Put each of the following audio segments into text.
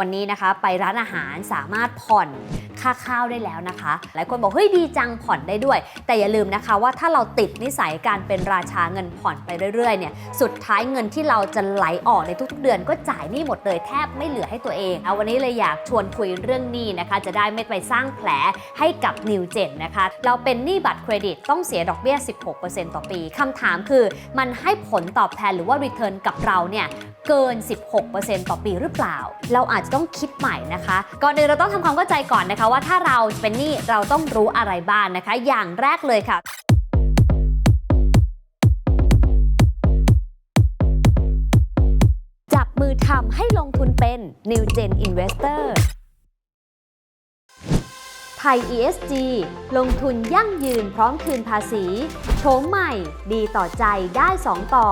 วันนี้นะคะไปร้านอาหารสามารถผ่อนค่าข้าวได้แล้วนะคะ หลายคนบอกเฮ้ยดีจังผ่อนได้ด้วย แต่อย่าลืมนะคะว่าถ้าเราติดนิสัยการเป็นราชาเงินผ่อนไปเรื่อยๆเนี่ยสุดท้ายเงินที่เราจะไหลออกในทุกๆเดือน ก็จ่ายหนี้หมดเลยแทบไม่เหลือให้ตัวเองเอาวันนี้เลยอยากชวนคุยเรื่องหนี้นะคะ จะได้ไม่ไปสร้างแผลให้กับนิวเจนนะคะ เราเป็นหนี้บัตรเครดิตต้องเสียดอกเบี้ย 16%ต่อปีคำถามคือมันให้ผลตอบแทนหรือว่า return กับเราเนี่ย เกิน 16%ต่อปีหรือเปล่า เราอาจจะต้องคิดใหม่นะคะ ก่อนอื่นเราต้องทำความเข้าใจก่อนนะคะ ว่าถ้าเราเป็นหนี้เราต้องรู้อะไรบ้างนะคะ อย่างแรกเลยค่ะจับมือทำให้ลงทุนเป็น New Gen Investor ไทย ESG ลงทุนยั่งยืนพร้อมคืนภาษีโฉมใหม่ ดีต่อใจได้ 2 ต่อ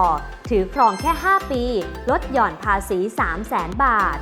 ถือครองแค่ 5 ปี ลดหย่อนภาษี 3 0 0แสนบาท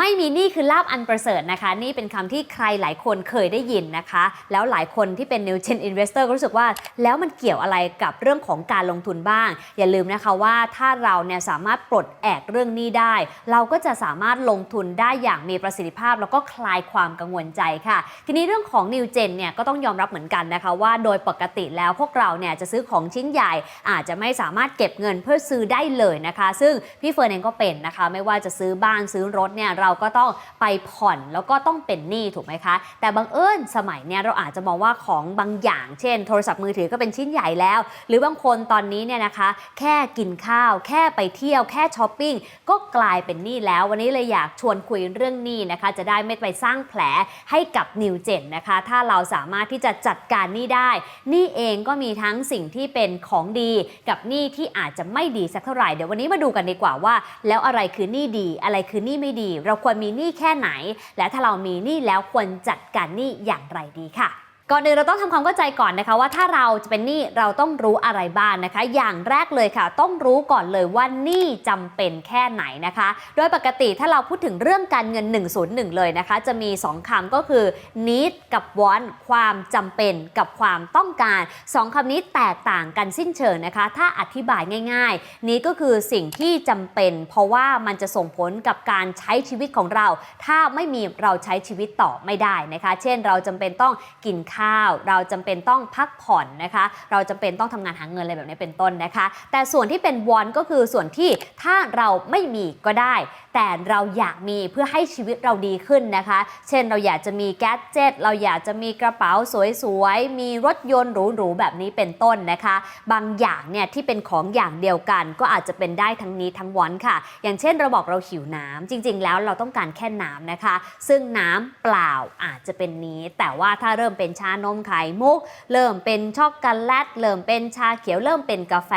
ไม่มีหนี้คือลาบอันประเสริฐนะคะ นี่เป็นคำที่ใครหลายคนเคยได้ยินนะคะ แล้วหลายคนที่เป็น New Gen Investor ก็รู้สึกว่า แล้วมันเกี่ยวอะไรกับเรื่องของการลงทุนบ้าง อย่าลืมนะคะว่าถ้าเราเนี่ยสามารถปลดแอกเรื่องหนี้ได้ เราก็จะสามารถลงทุนได้อย่างมีประสิทธิภาพ แล้วก็คลายความกังวลใจค่ะ ทีนี้เรื่องของ New Gen เนี่ยก็ต้องยอมรับเหมือนกันนะคะ ว่าโดยปกติแล้วพวกเราเนี่ยจะซื้อของชิ้นใหญ่ อาจจะไม่สามารถเก็บเงินเพื่อซื้อได้เลยนะคะ ซึ่งพี่เฟิร์นเองก็เป็นนะคะ ไม่ว่าจะซื้อบ้านซื้อรถเนี่ยเราก็ต้องไปผ่อนแล้วก็ต้องเป็นหนี้ถูกไหมคะ แต่บังเอิญสมัยเนี่ยเราอาจจะมองว่าของบางอย่าง เช่น โทรศัพท์มือถือก็เป็นชิ้นใหญ่แล้ว หรือบางคนตอนนี้เนี่ยนะคะ แค่กินข้าว แค่ไปเที่ยวแค่ช้อปปิ้งก็กลายเป็นหนี้แล้ว วันนี้เลยอยากชวนคุยเรื่องหนี้นะคะ จะได้ไม่ไปสร้างแผลให้กับนิวเจนนะคะ ถ้าเราสามารถที่จะจัดการหนี้ได้หนี้เองก็มีทั้งสิ่งที่เป็นของดีกับหนี้ที่อาจจะไม่ดีสักเท่าไหร่เดี๋ยววันนี้มาดูกันดีกว่าว่า แล้วอะไรคือหนี้ดี อะไรคือหนี้ไม่ดีเราควรมีหนี้แค่ไหน และถ้าเรามีหนี้แล้วควรจัดการหนี้อย่างไรดีค่ะ ก่อนอื่นเราต้องทำความเข้าใจก่อนนะคะว่าถ้าเราจะเป็นหนี้เราต้องรู้อะไรบ้างนะคะ อย่างแรกเลยค่ะ ต้องรู้ก่อนเลยว่าหนี้จำเป็นแค่ไหนนะคะ โดยปกติถ้าเราพูดถึงเรื่องการเงิน 101 เลยนะคะ จะมี 2คำก็คือ need กับ want ความจำเป็นกับความต้องการ 2คำนี้แตกต่างกันสิ้นเชิงนะคะ ถ้าอธิบายง่าย ๆ นี้ก็คือสิ่งที่จำเป็น เพราะว่ามันจะส่งผลกับการใช้ชีวิตของเรา ถ้าไม่มีเราใช้ชีวิตต่อไม่ได้นะคะ เช่น เราจำเป็นต้องกินข้าวเราจำเป็นต้องพักผ่อนนะคะ เราจำเป็นต้องทำงานหาเงินอะไรแบบนี้เป็นต้นนะคะ แต่ส่วนที่เป็นวอนก็คือส่วนที่ถ้าเราไม่มีก็ได้ แต่เราอยากมีเพื่อให้ชีวิตเราดีขึ้นนะคะ เช่นเราอยากจะมีแกดเจิตเราอยากจะมีกระเป๋าสวยๆ มีรถยนต์หรูๆแบบนี้เป็นต้นนะคะ บางอย่างเนี่ยที่เป็นของอย่างเดียวกัน ก็อาจจะเป็นได้ทั้งนี้ทั้งวอนค่ะ อย่างเช่นเราบอกเราหิวน้ำจริง ๆ แล้วเราต้องการแค่น้ำนะคะ ซึ่งน้ำเปล่าอาจจะเป็นนี้ แต่ว่าถ้าเริ่มเป็นชานมไข่มุก เริ่มเป็นช็อกโกแลต เริ่มเป็นชาเขียวเริ่มเป็นกาแฟ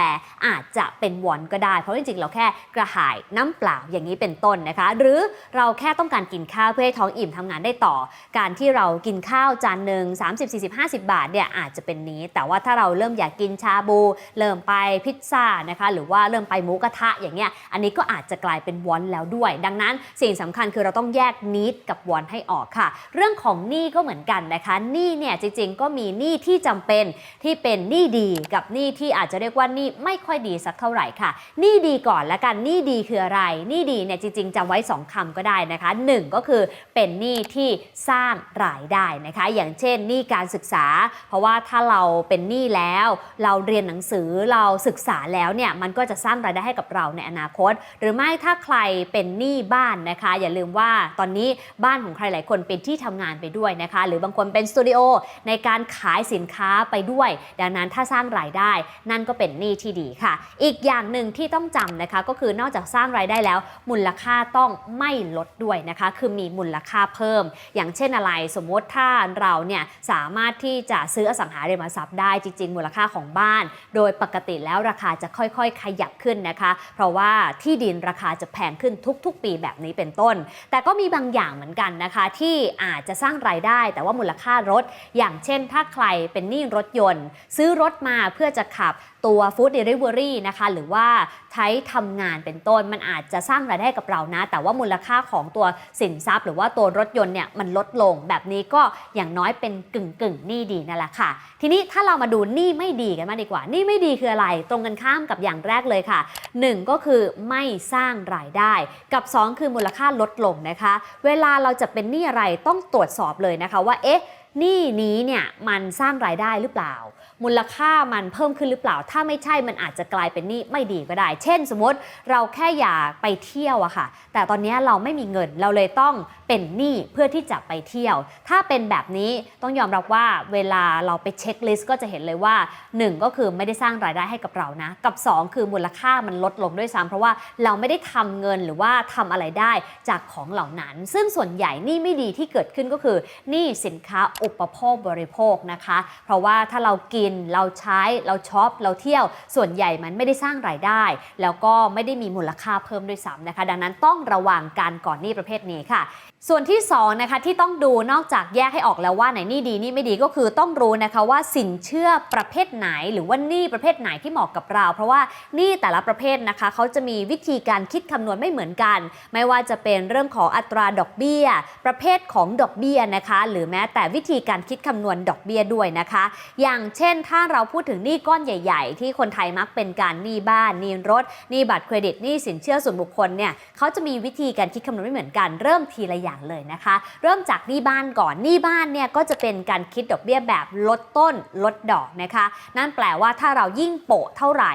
อาจจะเป็นวอนก็ได้ เพราะจริงๆเราแค่กระหายน้ำเปล่าอย่างนี้เป็นต้นนะคะ หรือเราแค่ต้องการกินข้าวเพื่อให้ท้องอิ่มทำงานได้ต่อ การที่เรากินข้าวจานหนึ่ง30 40 50 บาทเนี่ยอาจจะเป็นนี้ แต่ว่าถ้าเราเริ่มอยากกินชาบู เริ่มไปพิซซ่านะคะ หรือว่าเริ่มไปหมูกระทะอย่างเงี้ยอันนี้ก็อาจจะกลายเป็นวอนแล้วด้วย ดังนั้นสิ่งสำคัญคือเราต้องแยกนิดกับวอนให้ออกค่ะ เรื่องของหนี้ก็เหมือนกันนะคะหนี้เนี่ยจริงๆ ก็มีหนี้ที่จำเป็นที่เป็นหนี้ดีกับหนี้ที่อาจจะเรียกว่าหนี้ไม่ค่อยดีสักเท่าไหร่ค่ะหนี้ดีก่อนละกันหนี้ดีคืออะไรหนี้ดีเนี่ยจริงๆจำไว้สองคำก็ได้นะคะหนึ่งก็คือเป็นหนี้ที่สร้างรายได้นะคะ อย่างเช่นหนี้การศึกษา เพราะว่าถ้าเราเป็นหนี้แล้ว เราเรียนหนังสือเราศึกษาแล้วเนี่ยมันก็จะสร้างรายได้ให้กับเราในอนาคต หรือไม่ถ้าใครเป็นหนี้บ้านนะคะ อย่าลืมว่าตอนนี้บ้านของใครหลายคนเป็นที่ทำงานไปด้วยนะคะ หรือบางคนเป็นสตูดิโอในการขายสินค้าไปด้วย ดังนั้นถ้าสร้างรายได้ นั่นก็เป็นหนี้ที่ดีค่ะ อีกอย่างหนึ่งที่ต้องจำนะคะ ก็คือนอกจากสร้างรายได้แล้ว มูลค่าต้องไม่ลดด้วยนะคะ คือมีมูลค่าเพิ่ม อย่างเช่นอะไรสมมติถ้าเราเนี่ยสามารถที่จะซื้ออสังหาริมทรัพย์ได้จริง ๆ มูลค่าของบ้าน โดยปกติแล้วราคาจะค่อยๆ ขยับขึ้นนะคะ เพราะว่าที่ดินราคาจะแพงขึ้นทุก ๆ ปีแบบนี้เป็นต้น แต่ก็มีบางอย่างเหมือนกันนะคะ ที่อาจจะสร้างรายได้ แต่ว่ามูลค่าลดอย่างเช่นถ้าใครเป็นหนี้รถยนต์ ซื้อรถมาเพื่อจะขับตัวฟู้ดเดลิเวอรี่นะคะหรือว่าใช้ทำงานเป็นต้นมันอาจจะสร้างรายได้กับเรานะ แต่ว่ามูลค่าของตัวสินทรัพย์ หรือว่าตัวรถยนต์เนี่ยมันลดลงแบบนี้ก็อย่างน้อยเป็นกึ่งกึ่งหนี้ดีนั่นแหละค่ะ ทีนี้ถ้าเรามาดูหนี้ไม่ดีกันมาดีกว่าหนี้ไม่ดีคืออะไร ตรงกันข้ามกับอย่างแรกเลยค่ะ 1 ก็คือไม่สร้างรายได้ กับ 2 คือมูลค่าลดลงนะคะ เวลาเราจะเป็นหนี้อะไรต้องตรวจสอบเลยนะคะว่าเอ๊ะ หนี้นี้เนี่ยมันสร้างรายได้หรือเปล่า มูลค่ามันเพิ่มขึ้นหรือเปล่า ถ้าไม่ใช่มันอาจจะกลายเป็นหนี้ไม่ดีก็ได้ เช่น สมมติเราแค่อยากไปเที่ยวอะค่ะ แต่ตอนนี้เราไม่มีเงินเราเลยต้องเป็นหนี้เพื่อที่จะไปเที่ยว ถ้าเป็นแบบนี้ต้องยอมรับว่าเวลาเราไปเช็คลิสต์ก็จะเห็นเลยว่า 1 ก็คือไม่ได้สร้างรายได้ให้กับเรานะ กับ 2 คือมูลค่ามันลดลงด้วยซ้ำเพราะว่าเราไม่ได้ทำเงินหรือว่าทำอะไรได้จากของเหล่านั้น ซึ่งส่วนใหญ่หนี้ไม่ดีที่เกิดขึ้นก็คือหนี้สินค้าอุปโภคบริโภคนะคะ เพราะว่าถ้าเรากินเราใช้ เราช็อป เราเที่ยว ส่วนใหญ่มันไม่ได้สร้างรายได้ แล้วก็ไม่ได้มีมูลค่าเพิ่มด้วยซ้ำนะคะ ดังนั้นต้องระวังการก่อนหนี้ประเภทนี้ค่ะ ส่วนที่2นะคะที่ต้องดูนอกจากแยกให้ออกแล้วว่าไหนนี่ดีนี่ไม่ดีก็คือต้องรู้นะคะว่าสินเชื่อประเภทไหน หรือว่านี้ประเภทไหนที่เหมาะกับเรา เพราะว่านี้แต่ละประเภทนะคะเขาจะมีวิธีการคิดคำนวณไม่เหมือนกัน ไม่ว่าจะเป็นเรื่องของอัตราดอกเบี้ย ประเภทของดอกเบี้ยนะคะ หรือแม้แต่วิธีการคิดคำนวณดอกเบี้ยด้วยนะคะ อย่างเช่น ถ้าเราพูดถึงหนี้ก้อนใหญ่ ๆ ที่คนไทยมักเป็นการหนี้บ้านหนี้รถหนี้บัตรเครดิตหนี้สินเชื่อส่วนบุคคลเนี่ยเขาจะมีวิธีการคิดคำนวณไม่เหมือนกันเริ่มทีละอย่างเลยนะคะ เริ่มจากหนี้บ้านก่อนหนี้บ้านเนี่ยก็จะเป็นการคิดดอกเบี้ยแบบลดต้นลดดอกนะคะ นั่นแปลว่าถ้าเรายิ่งโปะเท่าไหร่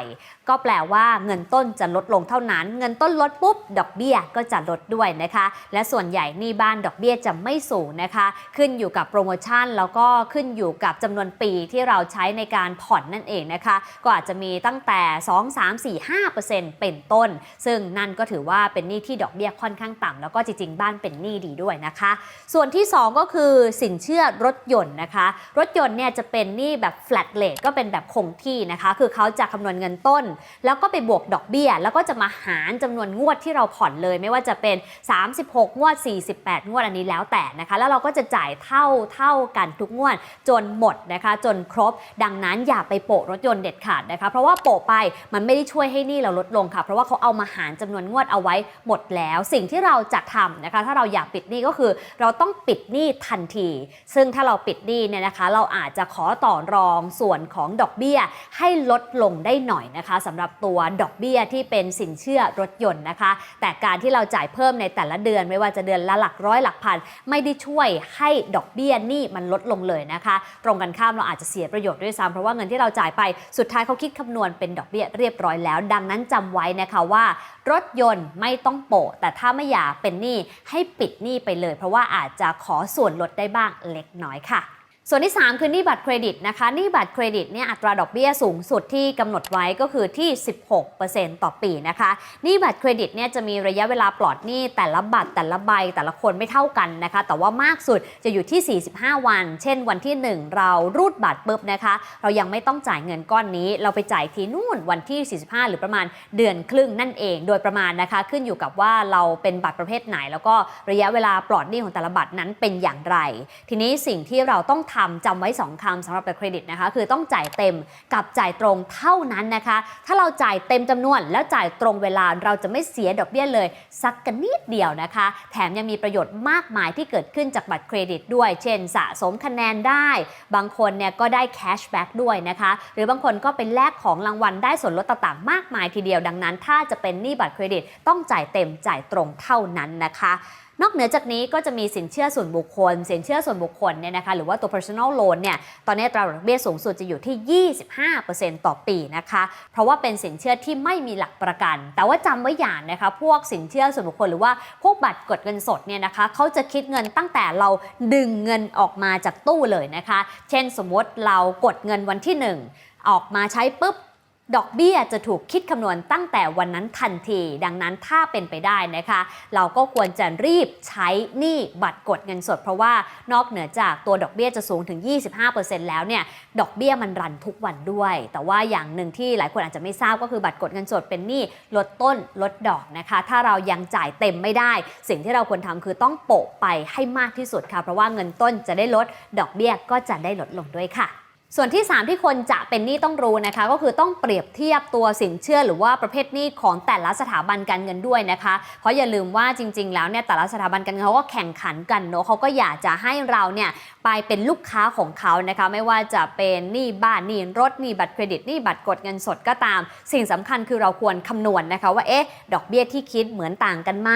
ก็แปลว่าเงินต้นจะลดลงเท่านั้น เงินต้นลดปุ๊บดอกเบี้ยก็จะลดด้วยนะคะ และส่วนใหญ่หนี้บ้านดอกเบี้ยจะไม่สูงนะคะ ขึ้นอยู่กับโปรโมชั่นแล้วก็ขึ้นอยู่กับจำนวนปีที่เราใช้ในการผ่อนนั่นเองนะคะ ก็อาจจะมีตั้งแต่ 2 3 4 5 เป็นต้น ซึ่งนั่นก็ถือว่าเป็นหนี้ที่ดอกเบี้ยค่อนข้างต่ำแล้วก็จริงๆบ้านเป็นหนี้ดีด้วยนะคะ ส่วนที่ 2 ก็คือสินเชื่อรถยนต์นะคะ รถยนต์เนี่ยจะเป็นหนี้แบบ flat rate ก็เป็นแบบคงที่นะคะ คือเขาจะคำนวณเงินต้น แล้วก็ไปบวกดอกเบี้ย แล้วก็จะมาหารจำนวนงวดที่เราผ่อนเลย ไม่ว่าจะเป็น 36 งวด 48 งวดอันนี้แล้วแต่นะคะ แล้วเราก็จะจ่ายเท่าเท่ากันทุกงวดจนหมดนะคะ จนครบ ดังนั้นอย่าไปโปะรถยนต์เด็ดขาดนะคะ เพราะว่าโปะไปมันไม่ได้ช่วยให้หนี้เราลดลงค่ะ เพราะว่าเขาเอามาหารจำนวนงวดเอาไว้หมดแล้ว สิ่งที่เราจะทำนะคะ ถ้าเราอยากปิดหนี้ก็คือ เราต้องปิดหนี้ทันที ซึ่งถ้าเราปิดหนี้เนี่ยนะคะ เราอาจจะขอต่อรองส่วนของดอกเบี้ยให้ลดลงได้หน่อยนะคะสำหรับตัวดอกเบี้ยที่เป็นสินเชื่อรถยนต์นะคะ แต่การที่เราจ่ายเพิ่มในแต่ละเดือนไม่ว่าจะเดือนละหลักร้อยหลักพัน ไม่ได้ช่วยให้ดอกเบี้ยหนี้มันลดลงเลยนะคะ ตรงกันข้ามเราอาจจะเสียประโยชน์ด้วยซ้ำเพราะว่าเงินที่เราจ่ายไปสุดท้ายเขาคิดคำนวณเป็นดอกเบี้ยเรียบร้อยแล้ว ดังนั้นจำไว้นะคะว่า รถยนต์ไม่ต้องโปะแต่ถ้าไม่อยากเป็นหนี้ให้ปิดหนี้ไปเลย เพราะว่าอาจจะขอส่วนลดได้บ้างเล็กน้อยค่ะ ส่วนที่ 3 คือหนี้บัตรเครดิตนะคะหนี้บัตรเครดิตเนี่ยอัตราดอกเบี้ยสูงสุดที่กำหนดไว้ก็คือที่ 16%ต่อปีนะคะหนี้บัตรเครดิตเนี่ยจะมีระยะเวลาปลอดหนี้แต่ละบัตรแต่ละใบแต่ละคนไม่เท่ากันนะคะ แต่ว่ามากสุดจะอยู่ที่ 45 วัน เช่นวันที่ 1 เรารูดบัตรปุ๊บนะคะ เรายังไม่ต้องจ่ายเงินก้อนนี้ เราไปจ่ายทีนู่นวันที่ 45 หรือประมาณเดือนครึ่งนั่นเอง โดยประมาณนะคะ ขึ้นอยู่กับว่าเราเป็นบัตรประเภทไหน แล้วก็ระยะเวลาปลอดหนี้ของแต่ละบัตรนั้นเป็นอย่างไร ทีนี้สิ่งที่เราต้องทำจำไว้ 2คำสำหรับบัตรเครดิตนะคะ คือต้องจ่ายเต็มกับจ่ายตรงเท่านั้นนะคะ ถ้าเราจ่ายเต็มจำนวนแล้วจ่ายตรงเวลาเราจะไม่เสียดอกเบี้ยเลย สักกันนิดเดียวนะคะ แถมยังมีประโยชน์มากมายที่เกิดขึ้นจากบัตรเครดิตด้วย เช่น สะสมคะแนนได้ บางคนเนี่ยก็ได้แคชแบ็กด้วยนะคะ หรือบางคนก็เป็นแลกของรางวัลได้ส่วนลดต่างๆมากมายทีเดียวดังนั้น ถ้าจะเป็นหนี้บัตรเครดิตต้องจ่ายเต็มจ่ายตรงเท่านั้นนะคะ นอกเหนือจากนี้ก็จะมีสินเชื่อส่วนบุคคล สินเชื่อส่วนบุคคลเนี่ยนะคะหรือว่าตัว personal loan เนี่ยตอนนี้ตราดอกเบี้ยสูงสุดจะอยู่ที่ 25%ต่อปีนะคะ เพราะว่าเป็นสินเชื่อที่ไม่มีหลักประกัน แต่ว่าจำไว้อย่างนะคะพวกสินเชื่อส่วนบุคคลหรือว่าพวกบัตรกดเงินสดเนี่ยนะคะเขาจะคิดเงินตั้งแต่เราดึงเงินออกมาจากตู้เลยนะคะ เช่นสมมติเรากดเงินวันที่ 1 ออกมาใช้ปุ๊บ ดอกเบี้ยจะถูกคิดคำนวณตั้งแต่วันนั้นทันที ดังนั้นถ้าเป็นไปได้นะคะ เราก็ควรจะรีบใช้หนี้บัตรกดเงินสด เพราะว่านอกเหนือจากตัวดอกเบี้ยจะสูงถึง 25%แล้วเนี่ยดอกเบี้ยมันรันทุกวันด้วย แต่ว่าอย่างหนึ่งที่หลายคนอาจจะไม่ทราบก็คือบัตรกดเงินสดเป็นหนี้ลดต้นลดดอกนะคะ ถ้าเรายังจ่ายเต็มไม่ได้ สิ่งที่เราควรทำคือต้องโปะไปให้มากที่สุดค่ะ เพราะว่าเงินต้นจะได้ลดดอกเบี้ยก็จะได้ลดลงด้วยค่ะ ส่วนที่ 3 ที่คนจะเป็นหนี้ต้องรู้นะคะ ก็คือต้องเปรียบเทียบตัวสินเชื่อหรือว่าประเภทหนี้ของแต่ละสถาบันการเงินด้วยนะคะ เพราะอย่าลืมว่าจริง ๆ แล้วเนี่ยแต่ละสถาบันการเงินเขาก็แข่งขันกันเนาะเขาก็อยากจะให้เราเนี่ย ไปเป็นลูกค้าของเขานะคะไม่ว่าจะเป็นหนี้บ้านหนี้รถหนี้บัตรเครดิตหนี้บัตรกดเงินสดก็ตาม สิ่งสำคัญคือเราควรคำนวณนะคะว่าเอ๊ะดอกเบี้ยที่คิดเหมือนต่างกันไหม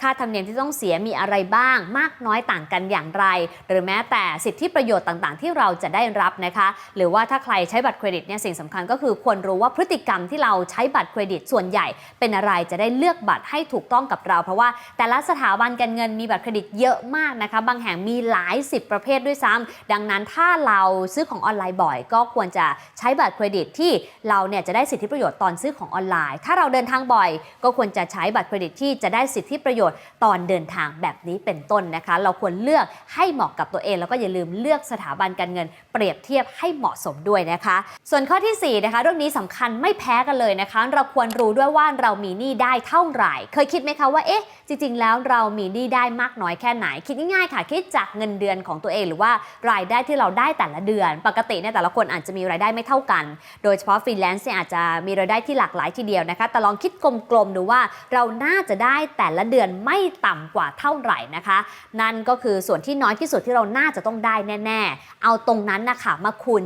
ค่าธรรมเนียมที่ต้องเสียมีอะไรบ้าง มากน้อยต่างกันอย่างไร หรือแม้แต่สิทธิประโยชน์ต่างๆ ที่เราจะได้รับนะคะ หรือว่าถ้าใครใช้บัตรเครดิตเนี่ยสิ่งสำคัญก็คือควรรู้ว่าพฤติกรรมที่เราใช้บัตรเครดิตส่วนใหญ่ เป็นอะไรจะได้เลือกบัตรให้ถูกต้องกับเรา เพราะว่าแต่ละสถาบันการเงินมีบัตรเครดิตเยอะมากนะคะบางแห่งมีหลายสิบประเภทด้วยซ้ำดังนั้นถ้าเราซื้อของออนไลน์บ่อย ก็ควรจะใช้บัตรเครดิตที่เราเนี่ยจะได้สิทธิประโยชน์ตอนซื้อของออนไลน์ ถ้าเราเดินทางบ่อย ก็ควรจะใช้บัตรเครดิตที่จะได้สิทธิประโยชน์ตอนเดินทางแบบนี้เป็นต้นนะคะ เราควรเลือกให้เหมาะกับตัวเอง แล้วก็อย่าลืมเลือกสถาบันการเงิน เปรียบเทียบให้เหมาะสมด้วยนะคะ ส่วนข้อที่4นะคะเรื่องนี้สำคัญไม่แพ้กันเลยนะคะ เราควรรู้ด้วยว่าเรามีหนี้ได้เท่าไหร่ เคยคิดไหมคะว่าเอ๊ะจริง ๆ แล้วเรามีหนี้ได้มากน้อยแค่ไหน คิดง่ายๆค่ะ คิดจากเงินเดือนของตัวเองหรือว่ารายได้ที่เราได้แต่ละเดือน ปกติเนี่ยแต่ละคนอาจจะมีรายได้ไม่เท่ากัน โดยเฉพาะฟรีแลนซ์เนี่ยอาจจะมีรายได้ที่หลากหลายทีเดียวนะคะ แต่ลองคิดกลมๆดูว่าเราน่าจะได้แต่ละเดือนไม่ต่ำกว่าเท่าไหร่นะคะ นั่นก็คือส่วนที่น้อยที่สุดที่เราน่าจะต้องได้แน่ ๆ เอาตรงนั้นนะคะมาคูณ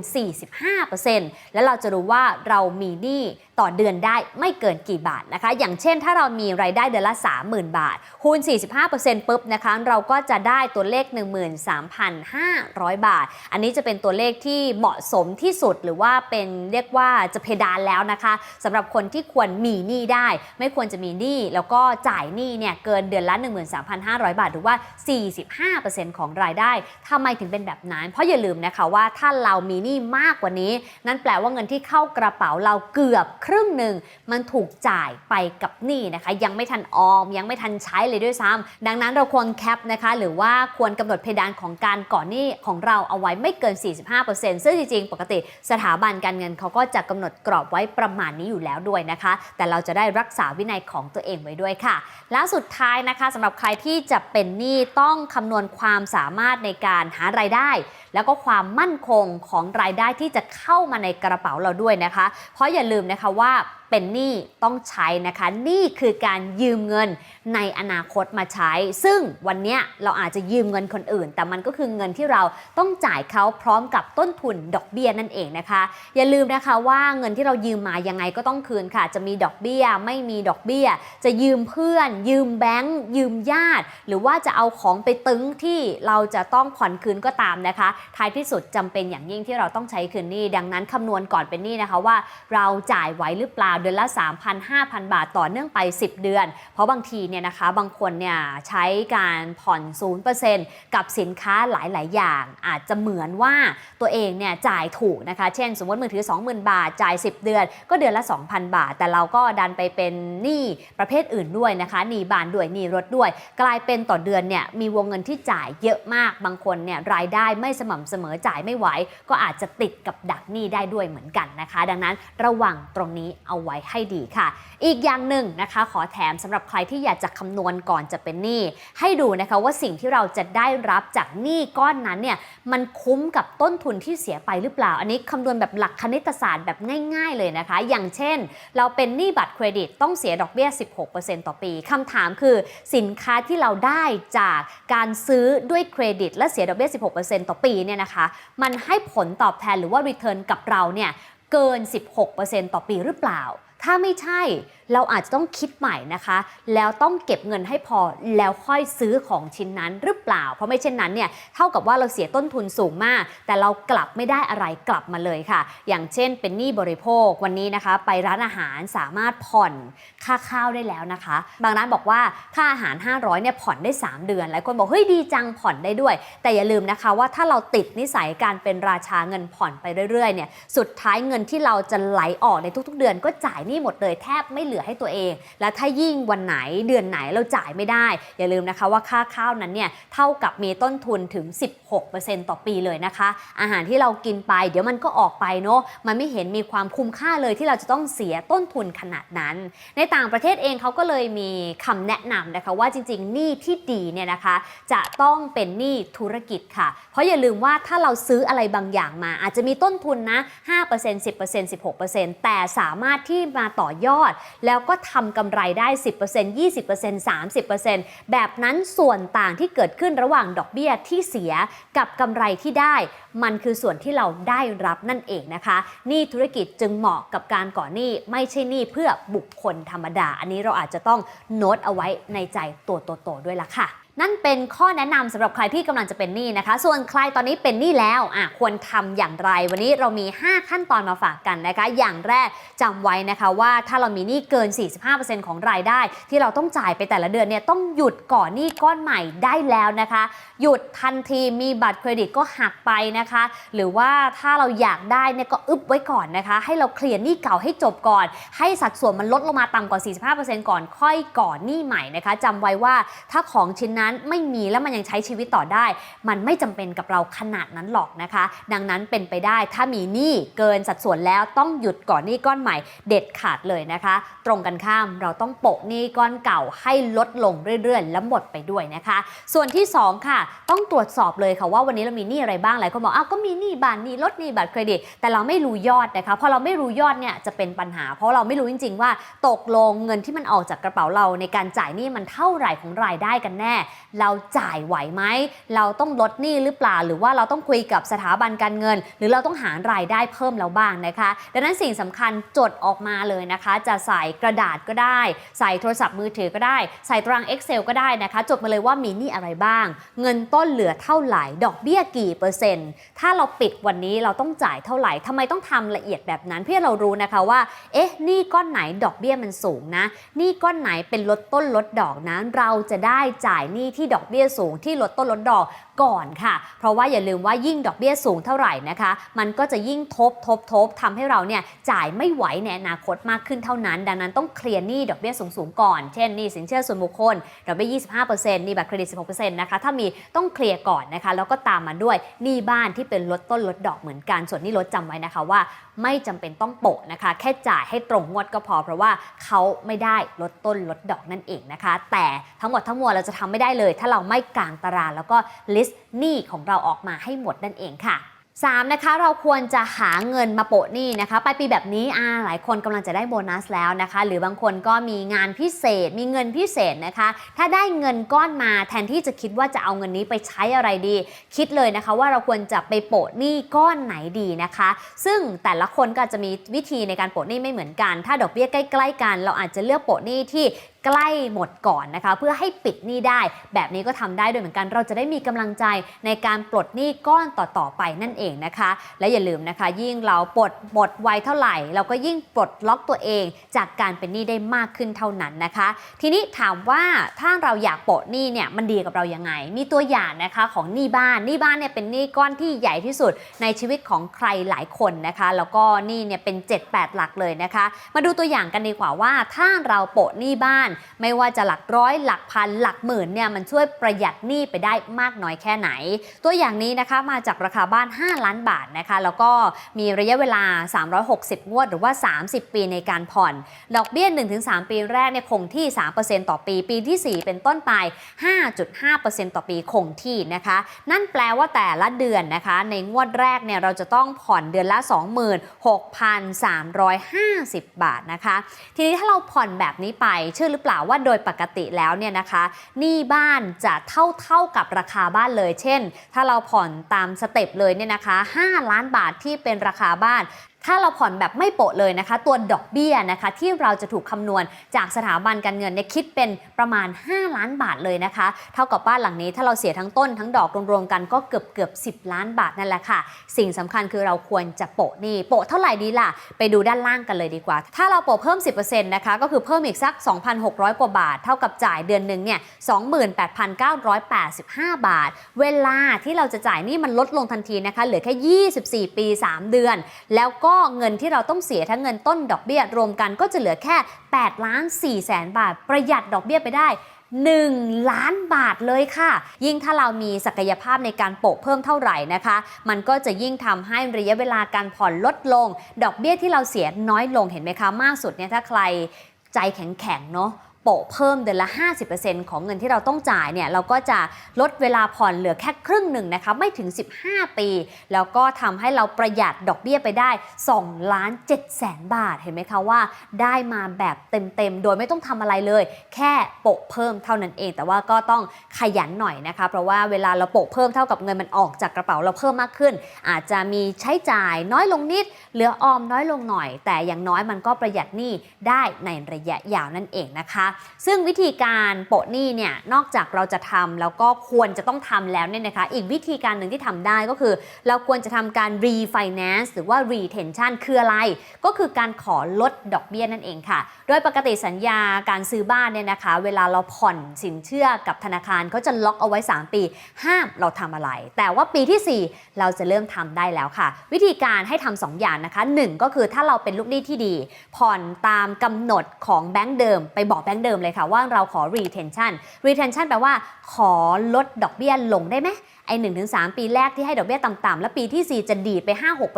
45%แล้วเราจะรู้ว่าเรามีหนี้ต่อเดือนได้ไม่เกินกี่บาทนะคะ อย่างเช่นถ้าเรามีรายได้เดือนละ 30,000 บาท คูณ 45%ปุ๊บนะคะ เราก็จะได้ตัวเลข 13,500บาท อันนี้จะเป็นตัวเลขที่เหมาะสมที่สุดหรือว่าเป็นเรียกว่าจะเพดานแล้วนะคะสำหรับคนที่ควรมีหนี้ได้ ไม่ควรจะมีหนี้แล้วก็จ่ายหนี้เนี่ยเกินเดือนละ 13,500 บาท หรือว่า 45%ของรายได้ทำไมถึงเป็นแบบนั้น เพราะอย่าลืมนะคะว่าถ้าเรามีหนี้มากกว่านี้ นั่นแปลว่าเงินที่เข้ากระเป๋าเราเกือบครึ่งหนึ่งมันถูกจ่ายไปกับหนี้นะคะ ยังไม่ทันออมยังไม่ทันใช้เลยด้วยซ้ำดังนั้นเราควรแคปนะคะ หรือว่าควรกำหนดเพดานของการก่อนหนี้ของเราเอาไว้ไม่เกิน 45%ซึ่งจริงๆ ปกติสถาบันการเงินเขาก็จะกำหนดกรอบไว้ประมาณนี้อยู่แล้วด้วยนะคะ แต่เราจะได้รักษาวินัยของตัวเองไว้ด้วยค่ะ แล้วสุดท้ายนะคะสำหรับใครที่จะเป็นหนี้ต้องคำนวณความสามารถในการหารายได้ แล้วก็ความมั่นคงของรายได้ที่จะเข้ามาในกระเป๋าเราด้วยนะคะ เพราะอย่าลืมนะคะว่าเป็นหนี้ต้องใช้นะคะ นี่คือการยืมเงินในอนาคตมาใช้ ซึ่งวันนี้เราอาจจะยืมเงินคนอื่น แต่มันก็คือเงินที่เราต้องจ่ายเขาพร้อมกับต้นทุนดอกเบี้ยนั่นเองนะคะ อย่าลืมนะคะว่าเงินที่เรายืมมายังไงก็ต้องคืนค่ะ จะมีดอกเบี้ย ไม่มีดอกเบี้ย จะยืมเพื่อน ยืมแบงค์ยืมญาติ หรือว่าจะเอาของไปตึงที่เราจะต้องผ่อนคืนก็ตามนะคะ ท้ายที่สุดจำเป็นอย่างยิ่งที่เราต้องใช้คืนหนี้ดังนั้นคำนวณก่อนเป็นหนี้นะคะว่า เราจ่ายไหวหรือเปล่าเดือนละ 3,000 5,000 บาทต่อเนื่องไป 10 เดือน เพราะบางทีเนี่ยนะคะบางคนเนี่ยใช้การผ่อน 0%กับสินค้าหลาย ๆ อย่าง อาจจะเหมือนว่าตัวเองเนี่ยจ่ายถูกนะคะ เช่น สมมติมือถือ 20,000 บาท จ่าย 10 เดือน ก็เดือนละ 2,000 บาท แต่เราก็ดันไปเป็นหนี้ประเภทอื่นด้วยนะคะหนี้บ้านด้วยหนี้รถด้วย กลายเป็นต่อเดือนเนี่ยมีวงเงินที่จ่ายเยอะมากบางคนเนี่ยรายได้ไม่สม่ำเสมอจ่ายไม่ไหว ก็อาจจะติดกับดักหนี้ได้ด้วยเหมือนกันนะคะ ดังนั้นระวังตรงนี้เอาไว้ให้ดีค่ะ อีกอย่างหนึ่งนะคะ ขอแถมสำหรับใครที่อยากจะคำนวณก่อนจะเป็นหนี้ ให้ดูนะคะว่าสิ่งที่เราจะได้รับจากหนี้ก้อนนั้นเนี่ยมันคุ้มกับต้นทุนที่เสียไปหรือเปล่า อันนี้คำนวณแบบหลักคณิตศาสตร์แบบง่าย ๆ เลยนะคะ อย่างเช่น เราเป็นหนี้บัตรเครดิตต้องเสียดอกเบี้ย 16%ต่อปีคำถามคือสินค้าที่เราได้จากการซื้อด้วยเครดิต และเสียดอกเบี้ย 16%ต่อปีเนี่ยนะคะ มันให้ผลตอบแทนหรือว่า return กับเราเนี่ย เกิน 16%ต่อปีหรือเปล่า ถ้าไม่ใช่ เราอาจจะต้องคิดใหม่นะคะ แล้วต้องเก็บเงินให้พอแล้วค่อยซื้อของชิ้นนั้นหรือเปล่า เพราะไม่เช่นนั้นเนี่ยเท่ากับว่าเราเสียต้นทุนสูงมาก แต่เรากลับไม่ได้อะไรกลับมาเลยค่ะ อย่างเช่นเป็นหนี้บริโภควันนี้นะคะ ไปร้านอาหารสามารถผ่อนค่าข้าวได้แล้วนะคะ บางร้านบอกว่าค่าอาหาร 500เนี่ยผ่อนได้ 3 เดือนหลายคนบอกเฮ้ยดีจังผ่อนได้ด้วย แต่อย่าลืมนะคะว่าถ้าเราติดนิสัยการเป็นราชาเงินผ่อนไปเรื่อยๆเนี่ยสุดท้ายเงินที่เราจะไหลออกในทุก ๆ เดือนก็จ่ายหนี้หมดเลยแทบไม่เหลือให้ตัวเอง และถ้ายิ่งวันไหนเดือนไหนเราจ่ายไม่ได้ อย่าลืมนะคะว่าค่าข้าวนั้นเนี่ยเท่ากับมีต้นทุนถึง 16%ต่อปีเลยนะคะ อาหารที่เรากินไป เดี๋ยวมันก็ออกไปเนาะมันไม่เห็นมีความคุ้มค่าเลยที่เราจะต้องเสียต้นทุนขนาดนั้น ในต่างประเทศเองเขาก็เลยมีคำแนะนำนะคะว่าจริงๆหนี้ที่ดีเนี่ยนะคะ จะต้องเป็นหนี้ธุรกิจค่ะ เพราะอย่าลืมว่าถ้าเราซื้ออะไรบางอย่างมา อาจจะมีต้นทุนนะ5% 10% 16%แต่สามารถที่มาต่อยอดแล้วก็ทำกำไรได้ 10% 20% 30%แบบนั้นส่วนต่างที่เกิดขึ้นระหว่างดอกเบี้ยที่เสียกับกำไรที่ได้ มันคือส่วนที่เราได้รับนั่นเองนะคะ นี่ธุรกิจจึงเหมาะกับการก่อหนี้ไม่ใช่หนี้เพื่อบุคคลธรรมดา อันนี้เราอาจจะต้องโน้ตเอาไว้ในใจตัวโตๆด้วยละค่ะ นั่นเป็นข้อแนะนำสำหรับใครที่กำลังจะเป็นหนี้นะคะ ส่วนใครตอนนี้เป็นหนี้แล้วอะควรทำอย่างไร วันนี้เรามี 5 ขั้นตอนมาฝากกันนะคะ อย่างแรกจำไว้นะคะว่าถ้าเรามีหนี้เกิน 45%ของรายได้ ที่เราต้องจ่ายไปแต่ละเดือนเนี่ยต้องหยุดก่อนหนี้ก้อนใหม่ได้แล้วนะคะ หยุดทันทีมีบัตรเครดิตก็หักไปนะคะ หรือว่าถ้าเราอยากได้เนี่ยก็อึบไว้ก่อนนะคะ ให้เราเคลียร์หนี้เก่าให้จบก่อน ให้สัดส่วนมันลดลงมาต่ำกว่า 45%ก่อนค่อยก่อนหนี้ใหม่นะคะจำไว้ว่าถ้าของชิ้นนั้นไม่มีแล้วมันยังใช้ชีวิตต่อได้ มันไม่จำเป็นกับเราขนาดนั้นหรอกนะคะ ดังนั้นเป็นไปได้ถ้ามีหนี้เกินสัดส่วนแล้วต้องหยุดก่อนหนี้ก้อนใหม่เด็ดขาดเลยนะคะ ตรงกันข้ามเราต้องโปะหนี้ก้อนเก่าให้ลดลงเรื่อยๆ และหมดไปด้วยนะคะ ส่วนที่ 2 ค่ะ ต้องตรวจสอบเลยค่ะว่าวันนี้เรามีหนี้อะไรบ้างหลายคนบอกอ้าวก็มีหนี้บ้านหนี้รถหนี้บัตรเครดิต แต่เราไม่รู้ยอดนะคะพอเราไม่รู้ยอดเนี่ยจะเป็นปัญหา เพราะเราไม่รู้จริง ๆ ว่าตกลงเงินที่มันออกจากกระเป๋าเราในการจ่ายหนี้มันเท่าไหร่ของรายได้กันแน่เราจ่ายไหวไหม เราต้องลดหนี้หรือเปล่า หรือว่าเราต้องคุยกับสถาบันการเงิน หรือเราต้องหารายได้เพิ่มแล้วบ้างนะคะ ดังนั้นสิ่งสำคัญจดออกมาเลยนะคะ จะใส่กระดาษก็ได้ ใส่โทรศัพท์มือถือก็ได้ ใส่ตาราง Excel ก็ได้นะคะ จดมาเลยว่ามีหนี้อะไรบ้าง เงินต้นเหลือเท่าไหร่ ดอกเบี้ยกี่เปอร์เซ็นต์ ถ้าเราปิดวันนี้เราต้องจ่ายเท่าไหร่ทำไมต้องทำละเอียดแบบนั้น เพื่อเรารู้นะคะว่า เอ๊ะหนี้ก้อนไหนดอกเบี้ยมันสูงนะหนี้ก้อนไหนเป็นลดต้นลดดอกนะเราจะได้จ่ายหนี้ที่ดอกเบี้ยสูงที่ลดต้นลดดอกก่อนค่ะ เพราะว่าอย่าลืมว่ายิ่งดอกเบี้ยสูงเท่าไหร่นะคะ มันก็จะยิ่งทบทบทบทำให้เราเนี่ยจ่ายไม่ไหวในอนาคตมากขึ้นเท่านั้น ดังนั้นต้องเคลียร์หนี้ดอกเบี้ยสูงๆก่อน เช่นหนี้สินเชื่อส่วนบุคคลดอกเบี้ย 25%หนี้บัตรเครดิต 16%นะคะ ถ้ามีต้องเคลียร์ก่อนนะคะ แล้วก็ตามมาด้วยหนี้บ้านที่เป็นลดต้นลดดอกเหมือนกัน ส่วนหนี้ลดจำไว้นะคะว่า ไม่จำเป็นต้องโปะนะคะ แค่จ่ายให้ตรงงวดก็พอ เพราะว่าเขาไม่ได้ลดต้นลดดอกนั่นเองนะคะ แต่ทั้งหมดทั้งมวลเราจะทำไม่ได้ได้เลย ถ้าเราไม่กางตารางแล้วก็ list หนี้ของเราออกมาให้หมดนั่นเองค่ะ 3. นะคะเราควรจะหาเงินมาโปะหนี้นะคะปลายปีแบบนี้อ่าหลายคนกำลังจะได้โบนัสแล้วนะคะ หรือบางคนก็มีงานพิเศษ มีเงินพิเศษนะคะ ถ้าได้เงินก้อนมาแทนที่จะคิดว่าจะเอาเงินนี้ไปใช้อะไรดี คิดเลยนะคะว่าเราควรจะไปโปะหนี้ก้อนไหนดีนะคะ ซึ่งแต่ละคนก็จจะมีวิธีในการโปะหนี้ไม่เหมือนกัน ถ้าดอกเบี้ยใกล้ ๆ กัน เราอาจจะเลือกโปะหนี้ที่ใกล้หมดก่อนนะคะ เพื่อให้ปิดหนี้ได้ แบบนี้ก็ทำได้ด้วยเหมือนกัน เราจะได้มีกำลังใจในการปลดหนี้ก้อนต่อๆไปนั่นเองนะคะ และอย่าลืมนะคะ ยิ่งเราปลดหมดไวเท่าไหร่ เราก็ยิ่งปลดล็อกตัวเอง จากการเป็นหนี้ได้มากขึ้นเท่านั้นนะคะ ทีนี้ถามว่าถ้าเราอยากโปะหนี้เนี่ยมันดีกับเรายังไง มีตัวอย่างนะคะของหนี้บ้านหนี้บ้านเนี่ยเป็นหนี้ก้อนที่ใหญ่ที่สุดในชีวิตของใครหลายคนนะคะ แล้วก็หนี้เนี่ยเป็น 7-8 หลักเลยนะคะ มาดูตัวอย่างกันดีกว่าว่าถ้าเราโปะหนี้บ้านไม่ว่าจะหลักร้อยหลักพันหลักหมื่นเนี่ยมันช่วยประหยัดหนี้ไปได้มากน้อยแค่ไหน ตัวอย่างนี้นะคะมาจากราคาบ้าน 5 ล้านบาทนะคะ แล้วก็มีระยะเวลา 360 งวด หรือว่า 30 ปีในการผ่อน ดอกเบี้ย 1-3 ปีแรกเนี่ยคงที่ 3%ต่อปี ปีที่ 4 เป็นต้นไป 5.5%ต่อปีคงที่นะคะ นั่นแปลว่าแต่ละเดือนนะคะ ในงวดแรกเนี่ยเราจะต้องผ่อนเดือนละ 26,350 บาทนะคะ ทีนี้ถ้าเราผ่อนแบบนี้ไปเชื่อหรือเปล่าว่าโดยปกติแล้วเนี่ยนะคะหนี้บ้านจะเท่าเท่ากับราคาบ้านเลย เช่น ถ้าเราผ่อนตามสเต็ปเลยเนี่ยนะคะ 5 ล้านบาทที่เป็นราคาบ้าน ถ้าเราผ่อนแบบไม่โปะเลยนะคะ ตัวดอกเบี้ยนะคะที่เราจะถูกคำนวณจากสถาบันการเงินเนี่ยคิดเป็นประมาณ 5 ล้านบาทเลยนะคะ เท่ากับบ้านหลังนี้ถ้าเราเสียทั้งต้นทั้งดอกรวมๆกันก็เกือบเกือบ10ล้านบาทนั่นแหละค่ะ สิ่งสำคัญคือเราควรจะโปะนี่โปะเท่าไหร่ดีล่ะ ไปดูด้านล่างกันเลยดีกว่า ถ้าเราโปะเพิ่ม 10%นะคะก็คือเพิ่มอีกสัก 2,600 กว่าบาท เท่ากับจ่ายเดือนหนึ่งเนี่ย28,985 บาท เวลาที่เราจะจ่ายนี่มันลดลงทันทีนะคะเหลือแค่ 24 ปี 3 เดือน แล้วก็เงินที่เราต้องเสียทั้งเงินต้นดอกเบี้ยรวมกันก็จะเหลือแค่8ล้าน4แสนบาท ประหยัดดอกเบี้ยไปได้ 1 ล้านบาทเลยค่ะ ยิ่งถ้าเรามีศักยภาพในการโปะเพิ่มเท่าไหร่นะคะ มันก็จะยิ่งทำให้ระยะเวลาการผ่อนลดลง ดอกเบี้ยที่เราเสียน้อยลงเห็นไหมคะมากสุดเนี่ยถ้าใครใจแข็งๆเนาะ โปะเพิ่มเดือนละ 50%ของเงินที่เราต้องจ่ายเนี่ยเราก็จะลดเวลาผ่อนเหลือแค่ครึ่งหนึ่งนะคะไม่ถึง 15 ปี แล้วก็ทำให้เราประหยัดดอกเบี้ยไปได้2ล้าน7แสนบาทเห็นไหมคะว่าได้มาแบบเต็มๆ โดยไม่ต้องทำอะไรเลย แค่โปะเพิ่มเท่านั้นเอง แต่ว่าก็ต้องขยันหน่อยนะคะ เพราะว่าเวลาเราโปะเพิ่มเท่ากับเงินมันออกจากกระเป๋าเราเพิ่มมากขึ้น อาจจะมีใช้จ่ายน้อยลงนิด เหลือออมน้อยลงหน่อย แต่อย่างน้อยมันก็ประหยัดหนี้ได้ในระยะยาวนั่นเองนะคะซึ่งวิธีการโปะหนี้เนี่ยนอกจากเราจะทำแล้วก็ควรจะต้องทำแล้วเนี่ยนะคะ อีกวิธีการหนึ่งที่ทำได้ก็คือ เราควรจะทำการ refinance หรือว่า retention คืออะไร ก็คือการขอลดดอกเบี้ยนั่นเองค่ะ โดยปกติสัญญาการซื้อบ้านเนี่ยนะคะ เวลาเราผ่อนสินเชื่อกับธนาคารเขาจะล็อกเอาไว้ 3 ปี ห้ามเราทำอะไร แต่ว่าปีที่ 4 เราจะเริ่มทำได้แล้วค่ะ วิธีการให้ทำสองอย่างนะคะ 1 ก็คือถ้าเราเป็นลูกหนี้ที่ดี ผ่อนตามกำหนดของแบงก์เดิม ไปบอกแบงก์เดิมเลยค่ะว่าเราขอ retention retention แปลว่าขอลดดอกเบี้ยลงได้ไหม ไอ้หนึ่งถึงสปีแรกที่ให้ดอกเบี้ยต่ำๆ แล้วปีที่ 4 จะดีดไป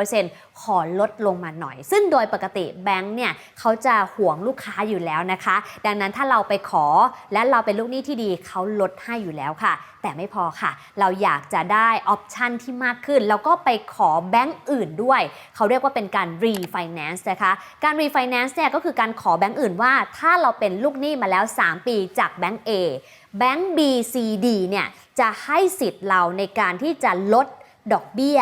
5-6%ขอลดลงมาหน่อย ซึ่งโดยปกติแบงก์เนี่ยเขาจะห่วงลูกค้าอยู่แล้วนะคะ ดังนั้นถ้าเราไปขอและเราเป็นลูกหนี้ที่ดีเขาลดให้อยู่แล้วค่ะ แต่ไม่พอค่ะ เราอยากจะได้ออปชันที่มากขึ้น แล้วก็ไปขอแบงก์อื่นด้วย เขาเรียกว่าเป็นการ refinance นะคะ การ refinance เนี่ยก็คือการขอแบงก์อื่นว่า ถ้าเราเป็นลูกหนี้มาแล้ว 3 ปีจากแบงก์ A แบงก์ B C D เนี่ยจะให้สิทธิ์เราในการที่จะลดดอกเบี้ย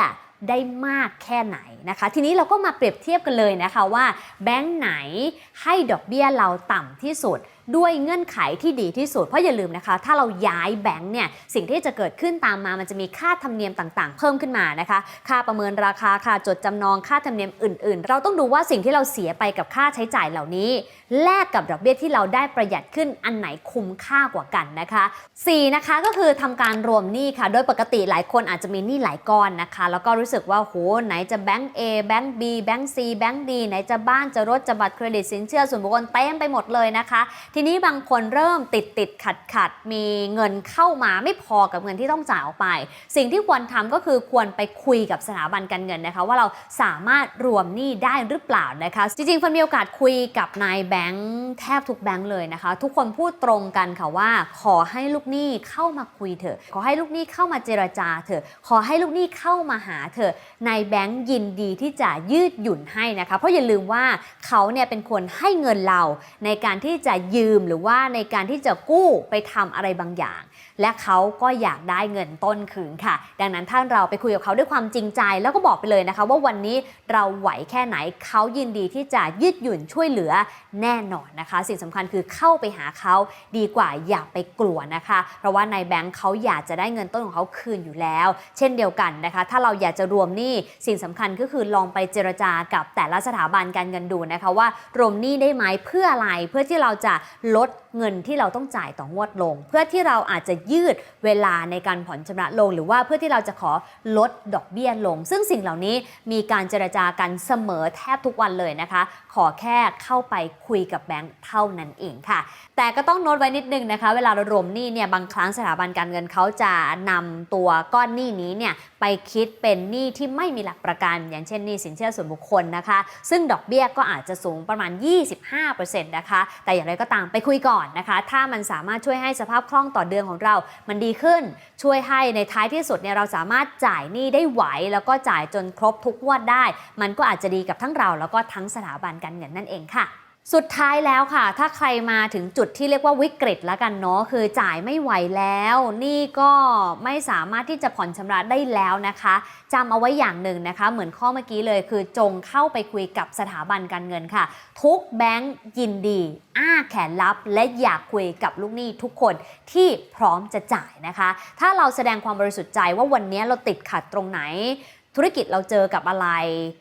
ได้มากแค่ไหนนะคะ ทีนี้เราก็มาเปรียบเทียบกันเลยนะคะว่าแบงก์ไหนให้ดอกเบี้ยเราต่ำที่สุด ด้วยเงื่อนไขที่ดีที่สุด เพราะอย่าลืมนะคะ ถ้าเราย้ายแบงก์เนี่ยสิ่งที่จะเกิดขึ้นตามมามันจะมีค่าธรรมเนียมต่างๆ เพิ่มขึ้นมานะคะ ค่าประเมินราคาค่าจดจำนองค่าธรรมเนียมอื่น ๆ เราต้องดูว่าสิ่งที่เราเสียไปกับค่าใช้จ่ายเหล่านี้ แลกกับดอกเบี้ยที่เราได้ประหยัดขึ้นอันไหนคุ้มค่ากว่ากันนะคะ4นะคะก็คือทำการรวมหนี้ค่ะ โดยปกติหลายคนอาจจะมีหนี้หลายก้อนนะคะ แล้วก็รู้สึกว่าโหไหนจะแบงก์ A แบงก์ B แบงก์ C แบงก์ D ไหนจะบ้านจะรถจะบัตรเครดิตสินเชื่อส่วนบุคคลเต็มไปหมดเลยนะคะททีนี้บางคนเริ่มติดติดขัดขัดมีเงินเข้ามาไม่พอกับเงินที่ต้องจ่ายออกไป สิ่งที่ควรทำก็คือควรไปคุยกับสถาบันการเงินนะคะ ว่าเราสามารถรวมหนี้ได้หรือเปล่านะคะ จริงๆฟันมีโอกาสคุยกับนายแบงค์แทบทุกแบงค์เลยนะคะ ทุกคนพูดตรงกันค่ะว่า ขอให้ลูกหนี้เข้ามาคุยเถอะ ขอให้ลูกหนี้เข้ามาเจรจาเถอะ ขอให้ลูกหนี้เข้ามาหาเถอะนายแบงค์ยินดีที่จะยืดหยุ่นให้นะคะ เพราะอย่าลืมว่าเขาเนี่ยเป็นคนให้เงินเราในการที่จะยืมหรือว่าในการที่จะกู้ไปทำอะไรบางอย่าง และเขาก็อยากได้เงินต้นคืนค่ะ ดังนั้นถ้าเราไปคุยกับเขาด้วยความจริงใจ แล้วก็บอกไปเลยนะคะ ว่าวันนี้เราไหวแค่ไหนเขายินดีที่จะยืดหยุ่นช่วยเหลือแน่นอนนะคะ สิ่งสำคัญคือเข้าไปหาเขาดีกว่าอย่าไปกลัวนะคะ เพราะว่าในแบงค์เขาอยากจะได้เงินต้นของเขาคืนอยู่แล้ว เช่นเดียวกันนะคะ ถ้าเราอยากจะรวมหนี้สิ่งสำคัญก็คือลองไปเจรจากับแต่ละสถาบันการเงินดูนะคะ ว่ารวมหนี้ได้ไหมเพื่ออะไรเพื่อที่เราจะลดเงินที่เราต้องจ่ายต่องวดลง เพื่อที่เราอาจจะยืดเวลาในการผ่อนชำระลง หรือว่าเพื่อที่เราจะขอลดดอกเบี้ยลง ซึ่งสิ่งเหล่านี้มีการเจรจากันเสมอแทบทุกวันเลยนะคะขอแค่เข้าไปคุยกับแบงค์เท่านั้นเองค่ะ แต่ก็ต้องโน้ตไว้นิดนึงนะคะ เวลาเรารวมหนี้เนี่ยบางครั้งสถาบันการเงินเขาจะนำตัวก้อนหนี้นี้เนี่ยไปคิดเป็นหนี้ที่ไม่มีหลักประกัน อย่างเช่นหนี้สินเชื่อส่วนบุคคลนะคะ ซึ่งดอกเบี้ยก็อาจจะสูงประมาณ 25%นะคะ แต่อย่างไรก็ตามไปคุยก่อนนะคะ ถ้ามันสามารถช่วยให้สภาพคล่องต่อเดือนของเรา มันดีขึ้น ช่วยให้ในท้ายที่สุดเนี่ยเราสามารถจ่ายหนี้ได้ไหว แล้วก็จ่ายจนครบทุกงวดได้ มันก็อาจจะดีกับทั้งเราแล้วก็ทั้งสถาบันการเงินนั่นเองค่ะ สุดท้ายแล้วค่ะ ถ้าใครมาถึงจุดที่เรียกว่าวิกฤตแล้วกันเนาะคือจ่ายไม่ไหวแล้วนี่ก็ไม่สามารถที่จะผ่อนชำระได้แล้วนะคะจำเอาไว้อย่างหนึ่งนะคะ เหมือนข้อเมื่อกี้เลยคือจงเข้าไปคุยกับสถาบันการเงินค่ะ ทุกแบงก์ยินดี อ้าแขนรับ และอยากคุยกับลูกหนี้ทุกคนที่พร้อมจะจ่ายนะคะ ถ้าเราแสดงความบริสุทธิ์ใจว่าวันนี้เราติดขัดตรงไหน ธุรกิจเราเจอกับอะไร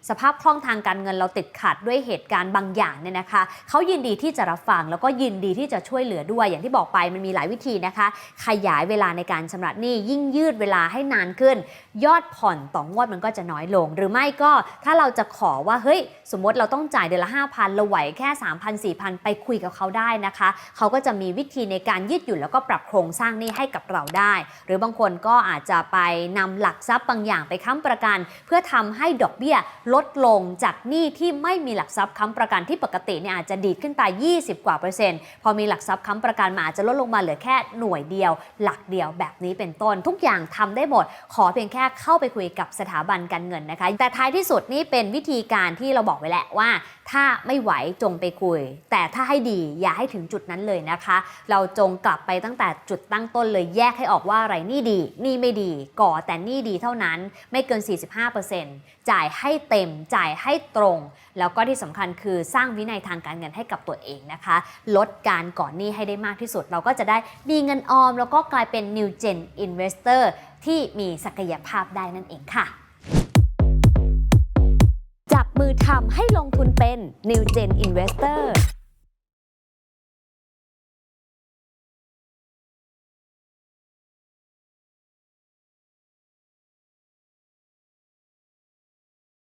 สภาพคล่องทางการเงินเราติดขัดด้วยเหตุการณ์บางอย่างเนี่ยนะคะเขายินดีที่จะรับฟังแล้วก็ยินดีที่จะช่วยเหลือด้วย อย่างที่บอกไปมันมีหลายวิธีนะคะ ขยายเวลาในการชำระหนี้ยิ่งยืดเวลาให้นานขึ้น ยอดผ่อนต่องวดมันก็จะน้อยลง หรือไม่ก็ถ้าเราจะขอว่าเฮ้ยสมมติเราต้องจ่ายเดือนละ 5,000เราไหวแค่ 3,000 4,000 ไปคุยกับเขาได้นะคะเขาก็จะมีวิธีในการยืดหยุ่นแล้วก็ปรับโครงสร้างหนี้ให้กับเราได้ หรือบางคนก็อาจจะไปนำหลักทรัพย์บางอย่างไปค้ำประกันเพื่อทำให้ดอกเบี้ยลดลงจากหนี้ที่ไม่มีหลักทรัพย์ค้ำประกันที่ปกติเนี่ยอาจจะดีดขึ้นไป 20 กว่าเปอร์เซ็นต์พอมีหลักทรัพย์ค้ำประกันมาอาจจะลดลงมาเหลือแค่หน่วยเดียว หลักเดียวแบบนี้เป็นต้น ทุกอย่างทำได้หมด ขอเพียงแค่เข้าไปคุยกับสถาบันการเงินนะคะ แต่ท้ายที่สุดนี่เป็นวิธีการที่เราบอกไว้แหละว่า ถ้าไม่ไหวจงไปคุย แต่ถ้าให้ดีอย่าให้ถึงจุดนั้นเลยนะคะ เราจงกลับไปตั้งแต่จุดตั้งต้นเลยแยกให้ออกว่าอะไรนี่ดี นี่ไม่ดี ก่อแต่นี่ดีเท่านั้น ไม่เกิน45%จ่ายให้เต็มจ่ายให้ตรง แล้วก็ที่สำคัญคือสร้างวินัยทางการเงินให้กับตัวเองนะคะ ลดการก่อนหนี้ให้ได้มากที่สุด เราก็จะได้มีเงินออม แล้วก็กลายเป็น New Gen Investor ที่มีศักยภาพได้นั่นเองค่ะจับมือทำให้ลงทุนเป็น New Gen Investor